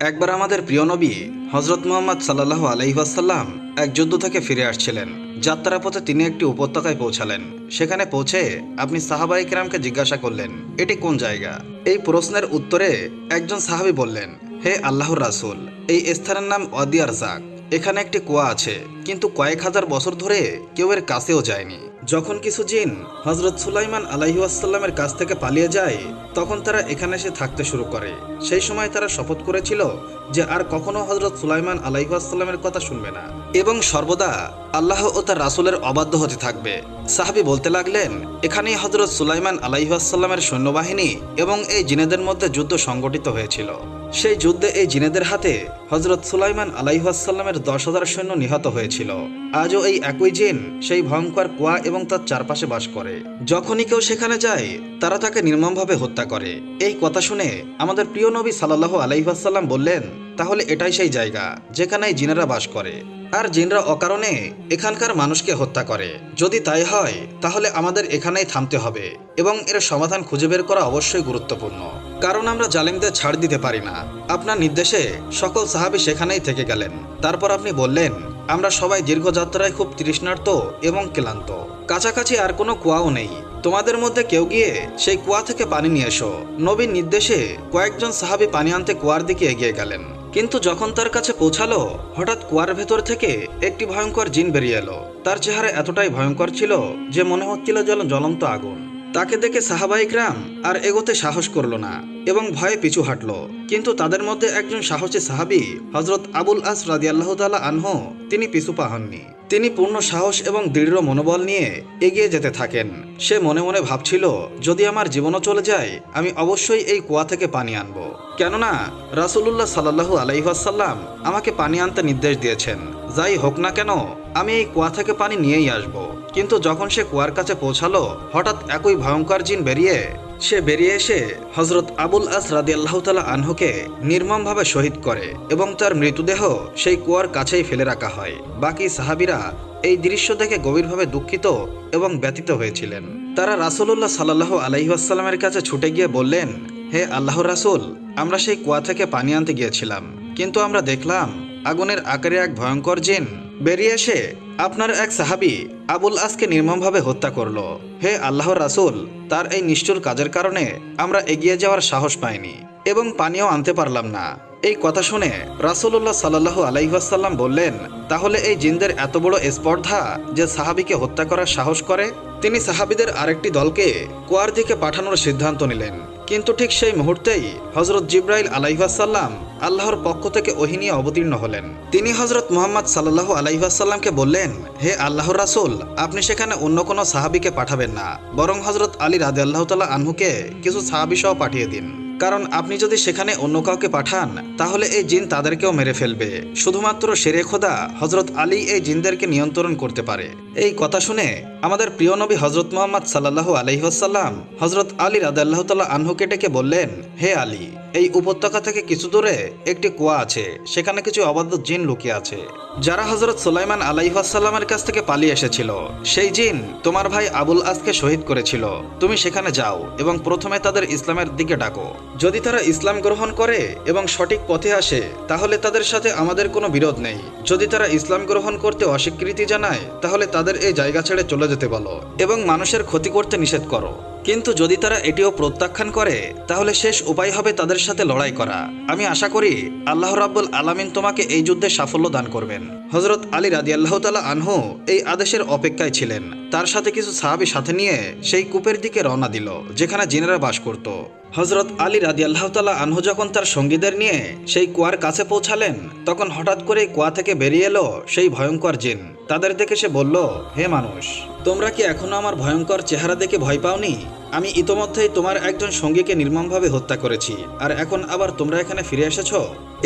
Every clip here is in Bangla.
একবার আমাদের প্রিয় নবী হজরত মোহাম্মদ সাল্লাহ আলহিহাসাল্লাম এক যুদ্ধ থেকে ফিরে আসছিলেন। যাত্রার পথে তিনি একটি উপত্যকায় পৌঁছালেন। সেখানে পৌঁছে আপনি সাহাবাই কিরামকে জিজ্ঞাসা করলেন, এটি কোন জায়গা? এই প্রশ্নের উত্তরে একজন সাহাবি বললেন, হে আল্লাহর রাসূল, এই স্থানের নাম অদিয়ার জাক এখানে একটি কুয়া আছে, কিন্তু কয়েক হাজার বছর ধরে কেউ এর কাছেও যায়নি। যখন কিছু জিন হজরত সুলাইমান আলাইহাসাল্লামের কাছ থেকে পালিয়ে যায়, তখন তারা এখানে এসে থাকতে শুরু করে। সেই সময় তারা শপথ করেছিল যে আর কখনো হজরত সুলাইমান আলাইহাসাল্লামের কথা শুনবে না। এবং সর্বদা আল্লাহ ও তার রাসুলের অবাধ্য হতে থাকবে। সাহাবি বলতে লাগলেন, এখানেই হজরত সুলাইমান আলাইহাসাল্লামের সৈন্যবাহিনী এবং এই জিনেদের মধ্যে যুদ্ধ সংগঠিত হয়েছিল। সেই যুদ্ধে এই জিনেদের হাতে হজরত সুলাইমান আলাইহাসাল্লামের দশ হাজার সৈন্য নিহত হয়েছিল। আজও এই একই জিন, সেই ভয়ঙ্কর কুয়া এবং তার চারপাশে বাস করে। যখনই কেউ সেখানে যায়, তারা তাকে নির্মমভাবে হত্যা করে। এই কথা শুনে আমাদের প্রিয় নবী সাল্লাহ আলাইহাসাল্লাম বললেন, তাহলে এটাই সেই জায়গা যেখানে এই জিনেরা বাস করে। আর জিনরা অকারণে এখানকার মানুষকে হত্যা করে। যদি তাই হয়, তাহলে আমাদের এখানেই থামতে হবে এবং এর সমাধান খুঁজে বের করা অবশ্যই গুরুত্বপূর্ণ। কারণ আমরা জালেমদের ছাড় দিতে পারি না। আপনার নির্দেশে সকল সাহাবি সেখানেই থেকে গেলেন। তারপর আপনি বললেন আমরা সবাই দীর্ঘ যাত্রায় খুব তৃষ্ণার্ত এবং ক্লান্ত। কাছাকাছি আর কোনো কুয়াও নেই। তোমাদের মধ্যে কেউ গিয়ে সেই কুয়া থেকে পানি নিয়ে এসো। নবীর নির্দেশে কয়েকজন সাহাবি পানি আনতে কুয়ার দিকে এগিয়ে গেলেন। কিন্তু যখন তার কাছে পৌঁছালো, হঠাৎ কুয়ার ভেতর থেকে একটি ভয়ঙ্কর জিন বেরিয়ে এলো। তার চেহারা এতটাই ভয়ঙ্কর ছিল যে মনে হচ্ছিল যেন জ্বলন্ত আগুন। তাকে দেখে সাহাবাইকরাম আর এগোতে সাহস করল না এবং ভয়ে পিছু হাঁটল। কিন্তু তাদের মধ্যে একজন সাহসী সাহাবি হজরত আবুল আস রাজিয়াল্লাহ তালা আনহ, তিনি পিছু পাহাননি তিনি পূর্ণ সাহস এবং দৃঢ় মনোবল নিয়ে এগিয়ে যেতে থাকেন। সে মনে মনে ভাবছিল, যদি আমার জীবনও চলে যায়, আমি অবশ্যই এই কুয়া থেকে পানি আনব। কেননা, রাসুলুল্লাহ সাল্লাহু আলাইহাসাল্লাম আমাকে পানি আনতে নির্দেশ দিয়েছেন। যাই হোক না কেন, আমি এই কুয়া থেকে পানি নিয়েই আসব। কিন্তু যখন সে কুয়ার কাছে পৌঁছালো, হঠাৎ একই ভয়ঙ্কর জিন বেরিয়ে সে বেরিয়ে এসে হজরত আবুল আস রাদি আল্লাহ তালা আনহুকে নির্মমভাবে শহীদ করে এবং তার মৃতদেহ সেই কুয়ার কাছেই ফেলে রাখা হয়। বাকি সাহাবিরা এই দৃশ্য দেখে গভীরভাবে দুঃখিত এবং ব্যথিত হয়েছিলেন। তারা রাসুলুল্লাহ সাল্লাহ আলহিহাস্লামের কাছে ছুটে গিয়ে বললেন, হে আল্লাহ রাসুল, আমরা সেই কুয়া থেকে পানি আনতে গিয়েছিলাম। কিন্তু আমরা দেখলাম, আগুনের আকারে এক ভয়ঙ্কর জিন বেরিয়ে এসে আপনার এক সাহাবি আবুল আসকে নির্মমভাবে হত্যা করল। হে আল্লাহ রাসুল, তার এই নিষ্ঠুর কাজের কারণে আমরা এগিয়ে যাওয়ার সাহস পাইনি এবং পানিও আনতে পারলাম না। এই কথা শুনে রাসুল্লাহ সাল্লাহু আলাইহাসাল্লাম বললেন, তাহলে এই জিনদের এত বড় স্পর্ধা যে সাহাবিকে হত্যা করার সাহস করে? তিনি সাহাবিদের আরেকটি দলকে কুয়ার দিকে পাঠানোর সিদ্ধান্ত নিলেন। কিন্তু ঠিক সেই মুহূর্তেই হজরত জিব্রাইল আলাইহাসাল্লাম আল্লাহর পক্ষ থেকে ওহিনী অবতীর্ণ হলেন। তিনি হজরত মোহাম্মদ সাল্লাহ আলাইহাসাল্লামকে বললেন, হে আল্লাহর রাসুল, আপনি সেখানে অন্য কোনো সাহাবিকে পাঠাবেন না। বরং হজরত আলী রাদে আল্লাহ তাল্লাহ আনহুকে কিছু সাহাবি সহ পাঠিয়ে দিন। কারণ আপনি যদি সেখানে অন্য কাউকে পাঠান, তাহলে এই জিন তাদেরকেও মেরে ফেলবে। শুধুমাত্র সেরে খোদা হজরত আলী এই জিনদেরকে নিয়ন্ত্রণ করতে পারে। এই কথা শুনে আমাদের প্রিয় নবী হজরত মোহাম্মদ সাল্লাহু আলহিহাসাল্লাম হজরত আলী রাদাল্লাহ তাল্লাহ আনহুকে ডেকে বললেন, হে আলী, এই উপত্যকা থেকে কিছু দূরে একটি কুয়া আছে, সেখানে কিছু অবাধ্য জিন লুকিয়ে আছে। যারা হজরত সুলাইমান আলাইহাসাল্লামের কাছ থেকে পালিয়ে এসেছিল, সেই জিন তোমার ভাই আবুল আসকে শহীদ করেছিল। তুমি সেখানে যাও এবং প্রথমে তাদের ইসলামের দিকে ডাকো। যদি তারা ইসলাম গ্রহণ করে এবং সঠিক পথে আসে, তাহলে তাদের সাথে আমাদের কোনো বিরোধ নেই। যদি তারা ইসলাম গ্রহণ করতে অস্বীকৃতি জানায়, তাহলে তাদের এই জায়গা ছেড়ে চলে যেতে বলো এবং মানুষের ক্ষতি করতে নিষেধ করো। কিন্তু যদি তারা এটিও প্রত্যাখ্যান করে, তাহলে শেষ উপায় হবে তাদের সাথে লড়াই করা। আমি আশা করি আল্লাহ রাব্বুল আলামিন তোমাকে এই যুদ্ধে সাফল্য দান করবেন। হজরত আলী রাদি আল্লাহ তালা আনহু এই আদেশের অপেক্ষায় ছিলেন। তার সাথে কিছু সাহাবি সাথে নিয়ে সেই কূপের দিকে রওনা দিল, যেখানে জিনেরা বাস করত। হজরত আলী রাদি আল্লাহ তালা আনহু যখন তার সঙ্গীদের নিয়ে সেই কুয়ার কাছে পৌঁছালেন, তখন হঠাৎ করে কুয়া থেকে বেরিয়ে এলো সেই ভয়ঙ্কর জিন। তাদের দেখে সে বলল, হে মানুষ তোমরা কি এখনও আমার ভয়ঙ্কর চেহারা দেখে ভয় পাওনি? আমি ইতোমধ্যেই তোমার একজন সঙ্গীকে নির্মমভাবে হত্যা করেছি, আর এখন আবার তোমরা এখানে ফিরে এসেছ?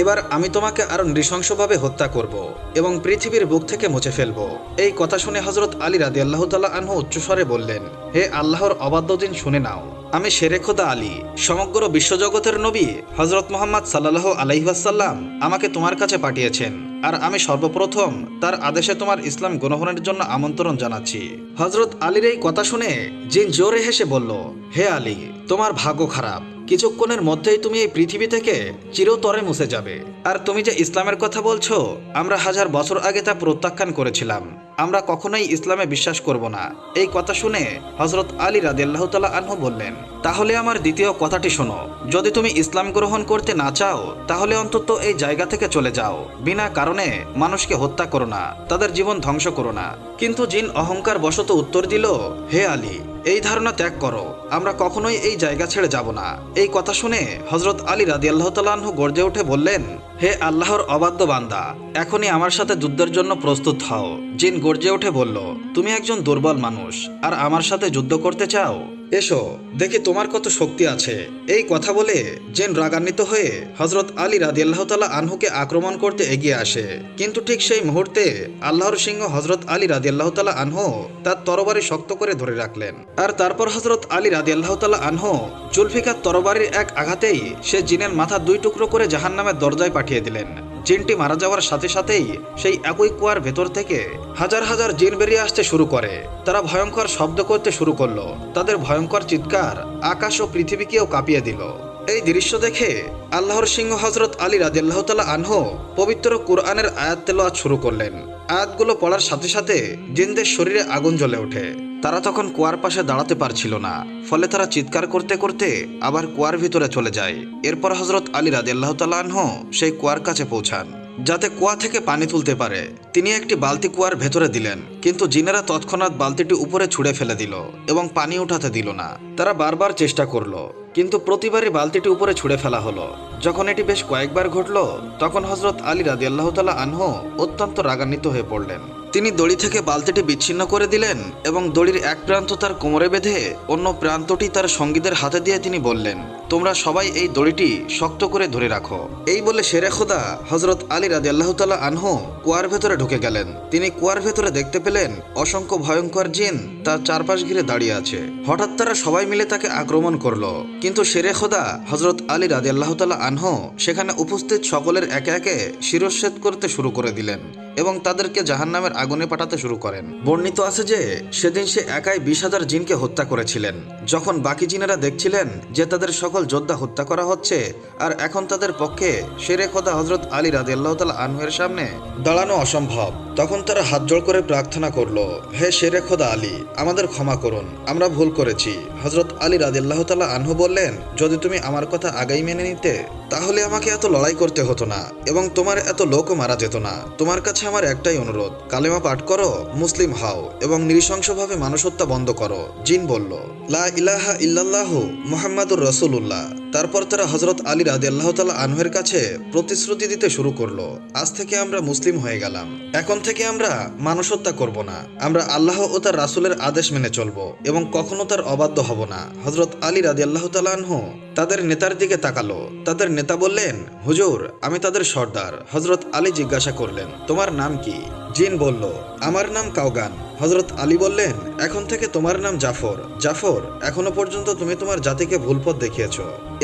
এবার আমি তোমাকে আরও নৃশংসভাবে হত্যা করব এবং পৃথিবীর বুক থেকে মুছে ফেলব। এই কথা শুনে হজরত আলী রাদি আল্লাহ তাল্লাহ আনহু উচ্চস্বরে বললেন, হে আল্লাহর অবাধ্য দিন শুনে নাও। আমি শেরে খোদা আলী, সমগ্র বিশ্বজগতের নবী হজরত মোহাম্মদ সাল্লাহ আলাইহাসাল্লাম আমাকে তোমার কাছে পাঠিয়েছেন। আর আমি সর্বপ্রথম তার আদেশে তোমার ইসলাম গ্রহণের জন্য আমন্ত্রণ জানাচ্ছি। হজরত আলীর এই কথা শুনে জিন জোরে হেসে বলল, হে আলী, তোমার ভাগ্য খারাপ। কিছুক্ষণের মধ্যেই তুমি এই পৃথিবী থেকে চিরতরে মুছে যাবে। আর তুমি যে ইসলামের কথা বলছো, আমরা হাজার বছর আগে তা প্রত্যাখ্যান করেছিলাম। আমরা কখনোই ইসলামে বিশ্বাস করব না। এই কথা শুনে হজরত আলী রাদিয়াল্লাহ তালা আনহু বললেন, তাহলে আমার দ্বিতীয় কথাটি শোনো। যদি তুমি ইসলাম গ্রহণ করতে না চাও, তাহলে অন্তত এই জায়গা থেকে চলে যাও। বিনা কারণে মানুষকে হত্যা করো না, তাদের জীবন ধ্বংস করো না। কিন্তু জিন অহংকার বশত উত্তর দিল, হে আলী এই ধারণা ত্যাগ করো, আমরা কখনোই এই জায়গা ছেড়ে যাব না। এই কথা শুনে হজরত আলী রাদি আল্লাহ তালাহ গর্জে উঠে বললেন, হে আল্লাহর অবাধ্য বান্দা, এখনই আমার সাথে যুদ্ধের জন্য প্রস্তুত হও। জিন গর্জে উঠে বলল, তুমি একজন দুর্বল মানুষ, আর আমার সাথে যুদ্ধ করতে চাও? এসো, দেখি তোমার কত শক্তি আছে। এই কথা বলে জেন রাগান্বিত হয়ে হজরত আলী রাদি আল্লাহ তালা আনহুকে আক্রমণ করতে এগিয়ে আসে। কিন্তু ঠিক সেই মুহূর্তে আল্লাহর সিংহ হজরত আলী রাদি আল্লাহ তালা আনহু তার তরবারি শক্ত করে ধরে রাখলেন। আর তারপর হজরত আলী রাদি আল্লাহ তালা আনহু জুলফিকার তরবারির এক আঘাতেই সে জিনের মাথা দুই টুকরো করে জাহান্নামের দরজায় পাঠিয়ে দিলেন। জিনটি মারা যাওয়ার সাথে সাথেই সেই একই কুয়ার ভেতর থেকে হাজার হাজার জিন বেরিয়ে আসতে শুরু করে। তারা ভয়ঙ্কর শব্দ করতে শুরু করল। তাদের ভয়ঙ্কর চিৎকার আকাশ ও পৃথিবীকেও কাঁপিয়ে দিল। এই দৃশ্য দেখে আল্লাহর সিংহ হজরত আলী রাদিল্লাহ তালা আনহু পবিত্র কুরআনের আয়াত তেলাওয়াত শুরু করলেন। আয়াতগুলো পড়ার সাথে সাথে জিনদের শরীরে আগুন জ্বলে ওঠে। তারা তখন কুয়ার পাশে দাঁড়াতে পারছিল না, ফলে তারা চিৎকার করতে করতে আবার কুয়ার ভিতরে চলে যায়। এরপর হজরত আলী রাদিল্লাহ তালাহ সেই কুয়ার কাছে পৌঁছান, যাতে কুয়া থেকে পানি তুলতে পারে। তিনি একটি বালতি কুয়ার ভেতরে দিলেন, কিন্তু জিনেরা তৎক্ষণাৎ বালতিটি উপরে ছুঁড়ে ফেলে দিল এবং পানি উঠাতে দিল না। তারা বারবার চেষ্টা করল, কিন্তু প্রতিবারই বালতিটি উপরে ছুঁড়ে ফেলা হলো। যখন এটি বেশ কয়েকবার ঘটল, তখন হজরত আলী রাদি আল্লাহ তালা আনহু অত্যন্ত রাগান্বিত হয়ে পড়লেন। তিনি দড়ি থেকে বালতিটি বিচ্ছিন্ন করে দিলেন এবং দড়ির এক প্রান্ত তার কোমরে বেঁধে অন্য প্রান্তটি তার সঙ্গীদের হাতে দিয়ে তিনি বললেন, তোমরা সবাই এই দড়িটি শক্ত করে ধরে রাখো। এই বলে শেরে খোদা হজরত আলী রাদি আল্লাহ তালা আনহু কুয়ার ভেতরে ঢুকে গেলেন। তিনি কুয়ার ভেতরে দেখতে পেলেন অসংখ্য ভয়ঙ্কর জিন তার চারপাশ ঘিরে দাঁড়িয়ে আছে। হঠাৎ তারা সবাই মিলে তাকে আক্রমণ করল। কিন্তু শেরে খোদা হজরত আলী রাদি আল্লাহ তালা আনহু সেখানে উপস্থিত সকলের একে একে শিরচ্ছেদ করতে শুরু করে দিলেন এবং তাদেরকে জাহান্নামের আগুনে পাঠাতে শুরু করেন। বর্ণিত আছে যে, সেদিন সে একাই বিশ হাজার জিনকে হত্যা করেছিলেন। যখন বাকি জিনেরা দেখছিলেন যে তাদের সকল যোদ্ধা হত্যা করা হচ্ছে, আর এখন তাদের পক্ষে শেরে খোদা হজরত আলী রাজি আল্লাহ তালা আনহুয়ের সামনে দাঁড়ানো অসম্ভব। তখন তারা হাত জোড় করে প্রার্থনা করল, হে শেরে খোদা আলী, আমাদের ক্ষমা করুন, আমরা ভুল করেছি। হজরত আলী রাজি আল্লাহ তালা আনহু বললেন, যদি তুমি আমার কথা আগেই মেনে নিতে তাহলে আমাকে এত লড়াই করতে হতো না, এবং তোমার এত লোকও মারা যেত না। তোমার কাছে আমার একটাই অনুরোধ, কালেমা পাঠ করো, মুসলিম হাও, এবং নৃশংসভাবে মানুষ হত্যা বন্ধ করো, জিন বলল, লা ইলাহা ইল্লাল্লাহু মুহাম্মাদুর রসুল্লাহ তারপর তারা হজরত আলী রাদি আল্লাহ তালা আনহের কাছে প্রতিশ্রুতি দিতে শুরু করল। আজ থেকে আমরা মুসলিম হয়ে গেলাম। এখন থেকে আমরা মানুষ হত্যা করব না। আমরা আল্লাহ ও তার রাসুলের আদেশ মেনে চলবো এবং কখনো তার অবাধ্য হব না। হজরত আলী রাদি আল্লাহ তালা আনহু তাদের নেতার দিকে তাকালো। তাদের নেতা বললেন, হুজুর, আমি তাদের সর্দার। হজরত আলী জিজ্ঞাসা করলেন, তোমার নাম কি? জিন বলল, আমার নাম কাউগান হজরত আলী বললেন, এখন থেকে তোমার নাম জাফর। জাফর, এখনও পর্যন্ত তুমি তোমার জাতিকে ভুল পথ দেখিয়েছ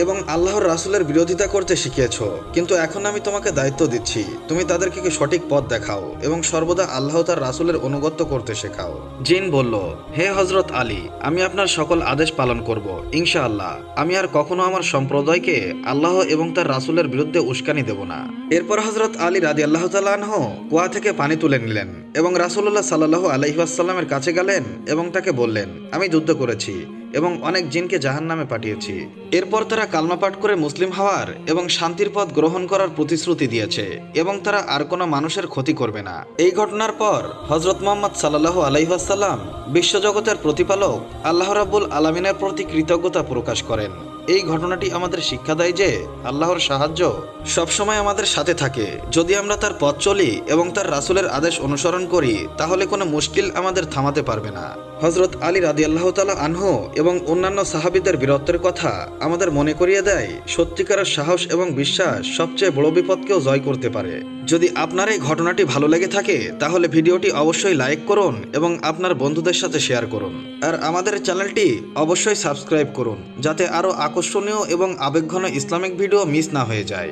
এবং আল্লাহর রাসুলের বিরোধিতা করতে শিখিয়েছ। কিন্তু এখন আমি তোমাকে দায়িত্ব দিচ্ছি। তুমি তাদেরকে সঠিক পথ দেখাও এবং সর্বদা আল্লাহ তার রাসুলের অনুগত্য করতে শেখাও? জিন বলল, হে হজরত আলী, আমি আপনার সকল আদেশ পালন করব ইনশা আল্লাহ আমি আর কখনো আমার সম্প্রদায়কে আল্লাহ এবং তার রাসুলের বিরুদ্ধে উস্কানি দেব না। এরপর হজরত আলী রাদি আল্লাহ তালাহ কুয়া থেকে পানি তুলে নিলেন এবং রাসুল্লাহ সাল্লাহ আলহিহাসাল্লামের কাছে গেলেন এবং তাকে বললেন, আমি যুদ্ধ করেছি এবং অনেক জিনকে জাহান নামে পাঠিয়েছি। এরপর তারা কালমা পাঠ করে মুসলিম হওয়ার এবং শান্তির পথ গ্রহণ করার প্রতিশ্রুতি দিয়েছে এবং তারা আর কোনো মানুষের ক্ষতি করবে না। এই ঘটনার পর হজরত মোহাম্মদ সাল্লাহ আলাইহাসাল্লাম বিশ্বজগতের প্রতিপালক আল্লাহ রাবুল আলমিনের প্রতি কৃতজ্ঞতা প্রকাশ করেন। এই ঘটনাটি আমাদের শিক্ষা দেয় যে আল্লাহর সাহায্য সবসময় আমাদের সাথে থাকে। যদি আমরা তার পথ চলি এবং তার রাসুলের আদেশ অনুসরণ করি, তাহলে কোনো মুশকিল আমাদের থামাতে পারবে না। হজরত আলী রাদি আল্লাহ তালা আনহ এবং অন্যান্য সাহাবিদের বীরত্বের কথা আমাদের মনে করিয়ে দেয়, সত্যিকারের সাহস এবং বিশ্বাস সবচেয়ে বড় বিপদকেও জয় করতে পারে। যদি আপনার এই ঘটনাটি ভালো লেগে থাকে, তাহলে ভিডিওটি অবশ্যই লাইক করুন এবং আপনার বন্ধুদের সাথে শেয়ার করুন। আর আমাদের চ্যানেলটি অবশ্যই সাবস্ক্রাইব করুন, যাতে আরও আকর্ষণীয় এবং আবেগঘন ইসলামিক ভিডিও মিস না হয়ে যায়।